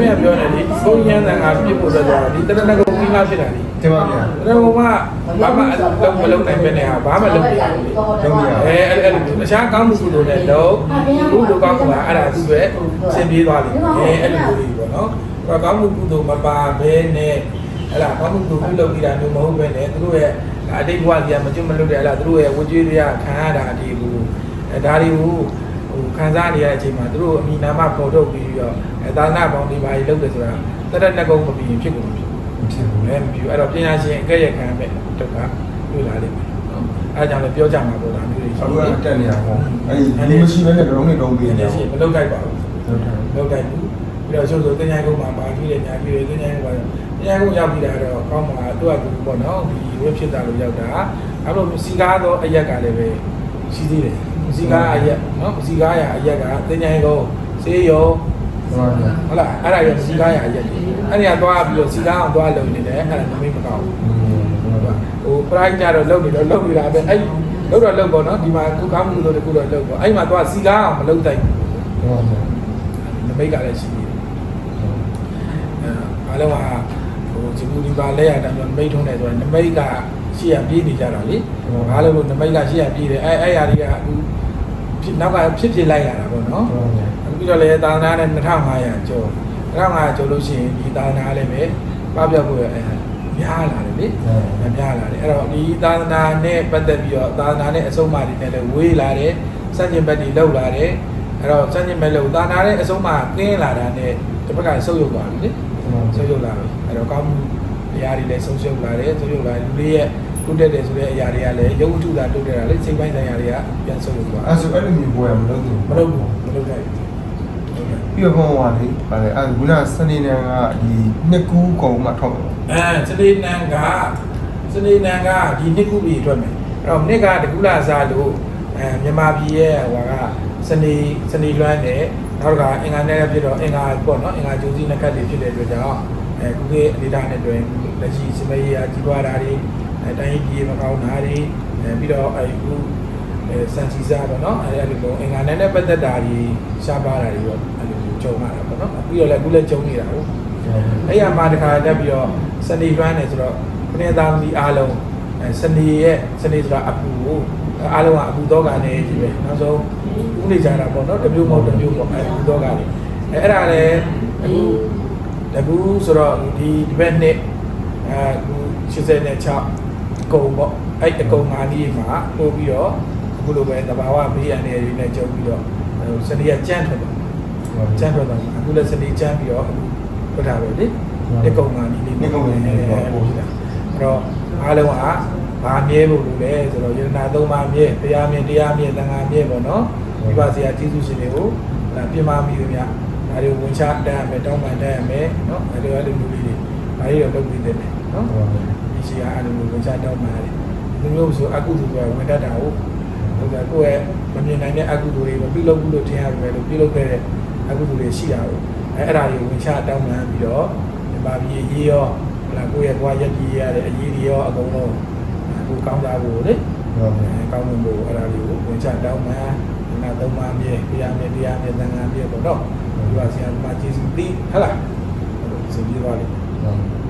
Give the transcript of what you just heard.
မင်းကပြောတယ်ဒီဘုံရန်တန်ကပြစ်ဖို့ဆိုတော့ဒီတရဏဂုံကြီးလားဖြစ်တာလေတင်ပါဗျာတရဏဂုံကဘာမှလုံးမလုံးနိုင်ပဲနဲ့ဟာဘာမှလုံးမရဘူးလေလုံးမရအဲအဲ့အဲ့လိုတခြားကောင်းမှုကုသိုလ်နဲ့တော့ကုသိုလ်ကောင်းမှုကအဲ့ဒါသူ့ရဲ့ဆင်ပြေသွားတယ်အဲအဲ့လိုမျိုးကြီးပေါ့နော်အဲ့ကောင်းမှုကုသိုလ်မပါဘဲနဲ့အဲ့ဒါကောင်းမှုကုသိုလ်ပြုလုပ်ပြီးတာမျိုးမဟုတ်ပဲနဲ့သူတို့ရဲ့အတိတ်ဘဝကြီးကမကျွတ်မလွတ်တယ်အဲ့ဒါသူတို့ရဲ့ဝကြွေးတွေကခံရတာဒီဘူးအဲဒါတွေကိုဟို ခံစားနေရတဲ့အချိန်မှာသူတို့အမိနာမပေါ်ထုတ်ပြီးတော့အဲသာသနာပေါင်းဒီပါကြီးလုပ်တယ်ဆိုတာတရဏဂုံမပြီးရင်ဖြစ်ကုန်မှာဖြစ်မဖြစ်ဘူးအဲမပြီးဘူးအဲ့တော့ပညာရှင်အကဲ့ရခံရမယ်ဒုက္ခတွေ့လာလိမ့်မယ်နော်အဲဒါကြောင့်လည်းပြောကြမှာပေါ့ဒါမျိုးတွေအခုကတက်နေရပေါ့အဲ့ဒီလူမရှိဘဲနဲ့တော့နေတော့ပြီးပနေညာတယ်ရှင်မလုပ်တိုက်ပါဘူးဟုတ်တယ်မလုပ်တိုက်ဘူးပြီးတော့ချို့ဆိုတင်ညာကုန်းမှာပါပြီးတယ်ညာပြီးတယ်တင်ညာကုန်းပါတင်ညာကုန်းရောက်ပြီးတာတော့ကောင်းမှာသူ့အကူပေါ့နော်ဒီဝက်ဖြစ်တာလို့ရောက်တာအဲ့လိုစီကားတော့အရက်ကလည်းပဲရှိသေးတယ် စီကားအရက်နော်စီကားရအရက်ကတင်ညာကုန်းစေးရောဟုတ်ပါဗျာဟုတ်လားအဲ့ဒါရစီကားရအရက်ကြီးအဲ့ဒီကသွားပြီးတော့စီကားအောင်သွားလုံနေတယ်အဲ့ဒါနမိတ်မကောင်းဘူးဟုတ်ပါဟို price ကြတော့လုံနေတော့လုံနေတာပဲအဲ့လုံတော့လုံပေါ့နော်ဒီမှာကုကောင်းမှုလို့တခုတော့လုံပေါ့အဲ့မှာသွားစီကားအောင်မလုံတိုက်ဘူးဟုတ်ပါနမိတ်ကလည်းရှိသေးတယ်အဲအားလုံးကဟိုဂျီမူဒီပါလဲရတာမျိုးနမိတ်ထုံးတယ်ဆိုတော့နမိတ်ကရှိရပြေးနေကြတာလေအားလုံးလို့နမိတ်ကရှိရပြေးတယ်အဲ့အဲ့ຢာတွေကအခုဖြစ် နောက်ကဖြစ်ဖြစ်လိုက်လာတာပေါ့နော်ဟုတ်ပါအခုပြီးတော့လည်းသာသနာနဲ့2500ကျော်2500ကျော်လို့ရှိရင်ဒီသာသနာလည်းပဲပပျောက်ဖို့ရအဲများလာတယ်လေဟုတ်များလာတယ်အဲ့တော့ဒီသာသနာနဲ့ပတ်သက်ပြီးတော့သာသနာနဲ့အဆုံးအမတွေနဲ့လည်းဝေးလာတယ်စัจကျင်ဘက်တွေလောက်လာတယ်အဲ့တော့စัจကျင်ဘက်လောက်သာသနာနဲ့အဆုံးအမကင်းလာတာနဲ့တစ်ဖက်ကဆုပ်ယုပ်သွားပြီလေဆုပ်ယုပ်လာပြီအဲ့တော့ကောင်းမှုတရားတွေလည်းဆုံးရှုံးလာတယ်ဆုပ်ယုပ်လာတယ်လူတွေရဲ့ တုတ်တက်တယ်ဆိုတဲ့အရာတွေကလည်းရုပ်ဝတ္ထုသာတုတ်တက်တာလေစိတ်ပိုင်းဆိုင်ရာတွေကပြန်ဆုပ်ယုပ်သွားအဲ့ဆိုအဲ့လိုမျိုးပွဲမလုပ်ဘူးမလုပ်ဘူးမလုပ်နိုင်ဘူးပြီးတော့ဘုံကလေဗါလေအဲ့ခုနစနေနေ့ကဒီနှစ်ကူးကုံမှထောက်တယ်အဲစနေနံကစနေနံကဒီနှစ်ခုပြီးအတွက်မယ်အဲ့တော့နှစ်ကတကူလာစားလို့အဲမြန်မာပြည်ရဲ့ဟိုကစနေစနေလွမ်းနဲ့နောက်တစ်ခါအင်္ဂါနဲ့ဖြစ်တော့အင်္ဂါပေါ့နော်အင်္ဂါကျိုးစီနှစ်ခတ်တွေဖြစ်တဲ့အတွက်ကြောင့် အဲခုခေတ်အနေဒါနဲ့တွင်လက်ရှိစမေးရကြီးပွားတာတွေအဲတိုင်းပြည်မကောင်းတာတွေအဲပြီးတော့အခုအဲစန်စီစာပေါ့နော်အဲအဲ့လိုပုံအင်္ဂါနဲ့နဲ့ပတ်သက်တာတွေရှားပါတာတွေတော့အဲ့လိုမျိုးကြုံရတာပေါ့နော်ပြီးတော့လည်းအခုလည်းကြုံနေတာဟုတ်အဲ့ရမှာတခါတက်ပြီးတော့စနေလွမ်းနေဆိုတော့ခဏသားသမီးအားလုံးအဲစနေရဲ့စနေဆိုတာအပူကိုအားလုံးကအပူတော့ကနေကြီးပဲနောက်ဆုံးဥနေကြတာပေါ့နော်တစ်မျိုးမဟုတ်တစ်မျိုးပေါ့အဲအပူတော့ကနေအဲအဲ့ဒါလည်းအခု တကူဆိုတော့ဒီဒီဘက်နှစ်အခု86ကုံပေါ့အဲ့အကုံငါးနီးမှာပို့ပြီးတော့အခုလိုပဲတဘာဝဘေးရန်တွေနဲ့ကြုံပြီးတော့စနေကကြမ်းထွက်တော့ကျန်းထွက်သွားပြီအခုလည်းစနေကျန်းပြီးတော့အခုပြတာပဲလေဒီကုံကနီးလေးနှစ်ကုံကနီးလေးပေါ့ပို့တာအဲ့တော့အားလုံးကဘာမြဲဖို့လို့လဲဆိုတော့ယန္နာသုံးပါးမြဲတရားမြဲတရားမြဲသံဃာမြဲပေါ့နော်ဒီပါစရာကျေးဇူးရှင်တွေကိုဒါပြင်မာမိလို့များ ဒါတွေဝင်ချတန်းရမယ်တောင်းပန်တန်းရမယ်နော်အဲ့လိုအဲ့လိုမျိုးလေးတွေဒါတွေတော့လုပ်ပြီးတယ်နော်ဒီစီကအဲ့လိုမျိုးဝင်ချတောင်းပန်ရတယ်ဒီမျိုးဆိုအကုသိုလ်ကဝင်တတ်တာဟုတ်ဟုတ်ကဲ့ကိုယ့်ရဲ့မမြင်နိုင်တဲ့အကုသိုလ်တွေမပြုလုပ်ဘူးလို့ထင်ရတယ်လို့ပြုလုပ်ခဲ့တဲ့အခုလူတွေရှိတာကိုအဲအဲ့ဒါတွေဝင်ချတောင်းပန်ပြီးတော့ဒီပါပြီးရေးရောဟလာကိုယ့်ရဲ့ဘဝရက်ကြီးရတဲ့အရေးတွေရောအကုန်လုံးအခုကောင်းတာကိုလေအဲကောင်းမှုကိုအဲ့ဒါတွေကိုဝင်ချတောင်းပန်ဒီမှာသုံးပါးမြေတရားမြေတရားမြေသံဃာမြေပေါ့တော့ ဒီပါဆရာဒီမှာကျေးဇူးပြီးဟဟလားစဉ်းပြီးသွားလိမ့်ဟုတ်